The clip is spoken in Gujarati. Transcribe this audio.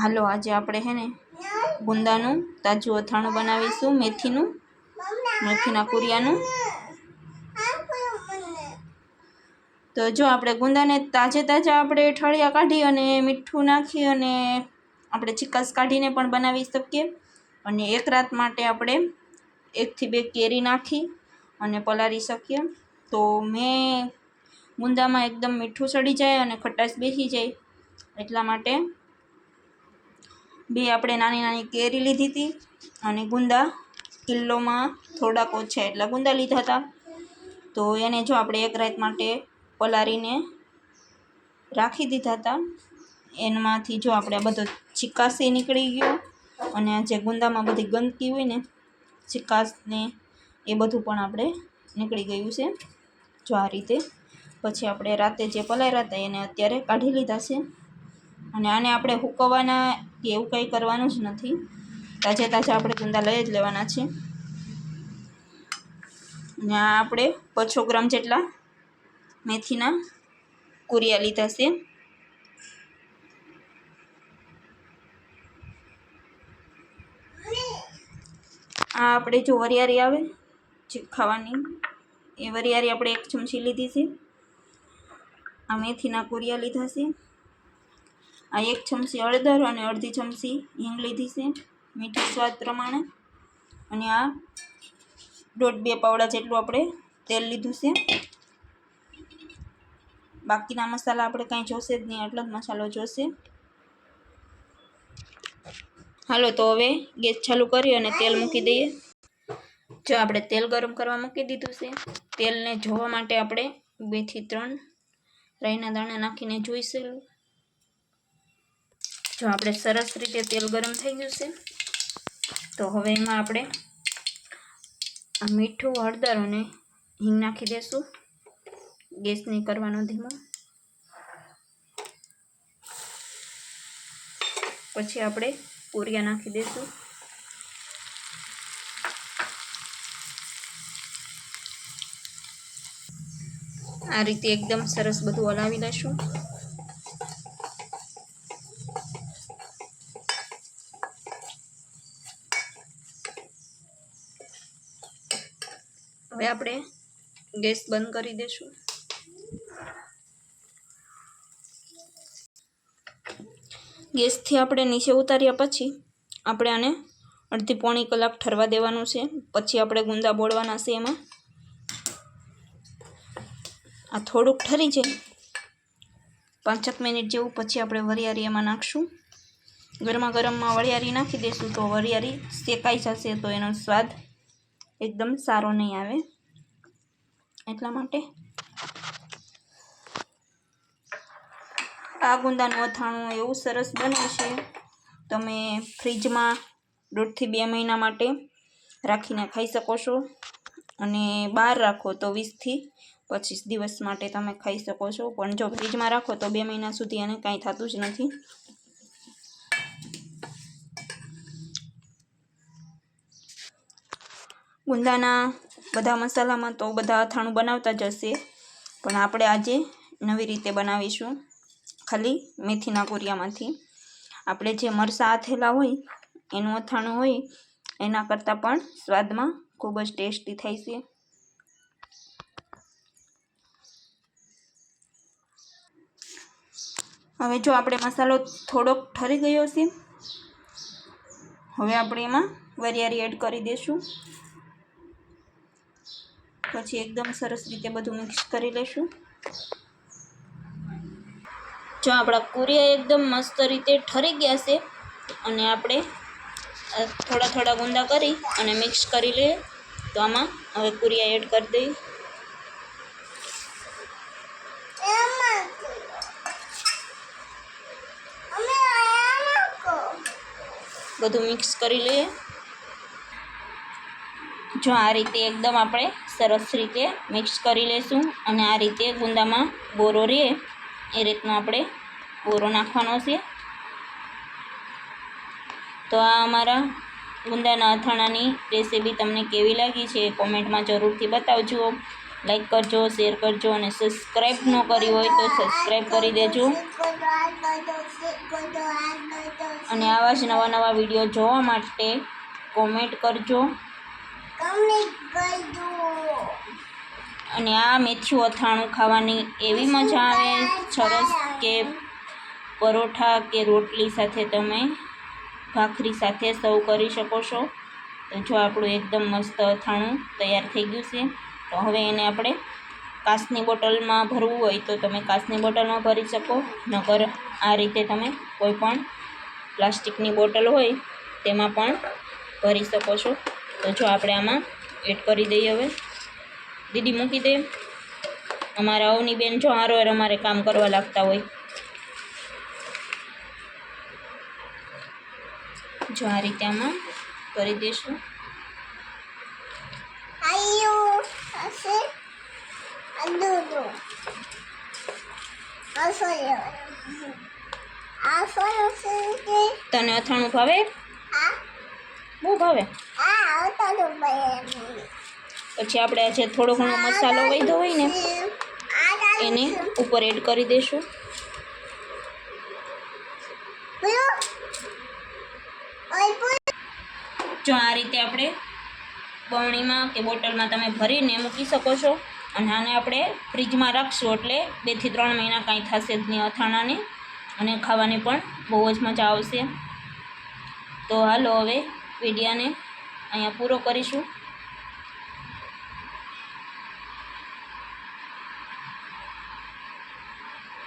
હાલો, આજે આપણે હે ને ગુંદાનું તાજું અથાણું બનાવીશું, મેથીનું, મેથીના કુરિયાનું. તો જો આપણે ગુંદાને તાજે તાજા આપણે ઠળિયા કાઢી અને મીઠું નાખી અને આપણે ચિકાસ કાઢીને પણ બનાવી શકીએ. અને એક રાત માટે આપણે એકથી બે કેરી નાખી અને પલાળી શકીએ. તો મેં ગુંદામાં એકદમ મીઠું સડી જાય અને ખટાશ બેસી જાય એટલા માટે બે આપણે નાની નાની કેરી લીધી હતી અને ગુંદા કિલ્લોમાં થોડાક ઓછા એટલા ગુંદા લીધા હતા. તો એને જો આપણે એક રાત માટે પલાળીને રાખી દીધા હતા. એનામાંથી જો આપણે બધો ચિકાસી નીકળી ગયો અને જે ગુંદામાં બધી ગંદકી હોય ને, ચિકાસને એ બધું પણ આપણે નીકળી ગયું છે. જો આ રીતે પછી આપણે રાતે જે પલાળ્યા હતા એને અત્યારે કાઢી લીધા છે. અને આને આપણે હુકવવાના કે એવું કંઈ કરવાનું જ નથી. તાજે તાજા આપણે ગુંદા લઈ જ લેવાના છે. અને આ આપણે બસો ગ્રામ જેટલા મેથીના કુરિયા લીધા છે. આ આપણે જો વરિયાળી આવે, જે ખાવાની, એ વરિયાળી આપણે એક ચમચી લીધી છે. આ મેથીના કુરિયા લીધા છે. આ એક ચમચી હળદર અને અડધી ચમચી હિંગ લીધી છે, મીઠા સ્વાદ પ્રમાણે. અને આ દોઢ બે પાવડા જેટલું આપણે તેલ લીધું છે. બાકીના મસાલા આપણે કાંઈ જોશે જ નહીં એટલો જ મસાલો જોશે. હાલો, તો હવે ગેસ ચાલુ કરી અને તેલ મૂકી દઈએ. જો આપણે તેલ ગરમ કરવા મૂકી દીધું છે, તેલને જોવા માટે આપણે બેથી ત્રણ રાઈના દાણા નાખીને જોઈશું. જો આપણે સરસ રીતે તેલ ગરમ થઈ ગયું છે તો હવે એમાં આપણે આ મીઠું હળદર અને હિંગ નાખી દઈશું ગેસ નહીં કરવાનો ધીમો. પછી આપણે પૂરિયા નાખી દઈશું આ રીતે એકદમ સરસ બધું હલાવી લઈશું હવે આપણે ગેસ બંધ કરી દઈશું ગેસથી આપણે નીચે ઉતાર્યા પછી આપણે આને અડધી પોણી કલાક ઠરવા દેવાનું છે. પછી આપણે ગુંદા બોળવાના છે એમાં. આ થોડુંક ઠરી જાય. પાંચક મિનિટ જેવું પછી આપણે વરિયાળી એમાં નાખશું. ગરમા ગરમમાં વરિયાળી નાખી દઈશું તો વરિયાળી શેકાઈ જશે તો એનો સ્વાદ એકદમ સારો નહીં આવે. એટલા માટે આ ગુંદાનું અથાણું એવું સરસ બને છે. તમે ફ્રીજમાં દોઢથી બે મહિના માટે રાખીને ખાઈ શકો છો અને બહાર રાખો તો વીસથી પચીસ દિવસ માટે તમે ખાઈ શકો છો. પણ જો ફ્રીજમાં રાખો તો બે મહિના સુધી એને કાંઈ થતું જ નથી. ગુંદાના બધા મસાલામાં તો બધા અથાણું બનાવતા જ હશે. પણ આપણે આજે નવી રીતે બનાવીશું ખાલી મેથીના કોરિયામાંથી આપણે જે મરચાં આથેલા હોય, એનું અથાણું હોય, એના કરતાં પણ સ્વાદમાં ખૂબ જ ટેસ્ટી થાય છે. હવે જો આપણે મસાલો થોડોક ઠરી ગયો છે, હવે આપણે એમાં વરિયાળી એડ કરી દઈશું પછી એકદમ સરસ રીતે બધું મિક્સ કરી લઈશું જો આપણા કુરિયા એકદમ મસ્ત રીતે ઠરી ગયા છે, અને આપણે થોડા થોડા ગુંદા કરી અને મિક્સ કરી લઈએ. તો આમાં હવે કુરિયા એડ કરી દઈએ. બધું મિક્સ કરી લઈએ. જો આ રીતે એકદમ આપણે સરસ રીતે મિક્સ કરી લેશું અને આ રીતે ગુંદામાં બોરો રહે, એ રીતનો આપણે બોરો નાખવાનો છે. તો આ અમારા ગુંદાના અથાણાની રેસીપી તમને કેવી લાગી છે કોમેન્ટમાં જરૂરથી બતાવજો. લાઈક કરજો, શેર કરજો અને સબસ્ક્રાઈબ ન કરી હોય તો સબસ્ક્રાઈબ કરી દેજો. અને આવા જ નવા નવા વીડિયો જોવા માટે કોમેન્ટ કરજો. અને આ મેથીયું અથાણું ખાવાની એવી મજા આવે, સરસ કે પરોઠા કે રોટલી સાથે તમે ભાખરી સાથે સર્વ કરી શકો છો. તો જો આપણું એકદમ મસ્ત અથાણું તૈયાર થઈ ગયું છે, તો હવે એને આપણે કાચની બોટલમાં ભરવું હોય તો તમે કાચની બોટલમાં ભરી શકો. નગર આ રીતે તમે કોઈ પણ પ્લાસ્ટિકની બોટલ હોય તેમાં પણ ભરી શકો છો. તો જો આપણે આમાં એડ કરી દઈએ હવે. દીદી મૂકી દે. અમારા અવની બેન જો હારો અમારે કામ કરવા લાગતા હોય. જો આ રીતે આમાં કરી દઈશું તને અથાણું ભાવે? બહુ ભાવે? પછી આપણે આજે થોડો ઘણો મસાલો વધ્યો હોય ને, એને ઉપર એડ કરી દઈશું જો આ રીતે આપણે બરણીમાં કે બોટલમાં તમે ભરીને મૂકી શકો છો અને આને આપણે ફ્રીજમાં રાખશું એટલે બેથી ત્રણ મહિના કાંઈ થશે જ નહીં અથાણાને અને ખાવાની પણ બહુ જ મજા આવશે. તો હાલો હવે વિડીયાને અહીંયા પૂરો કરીશું.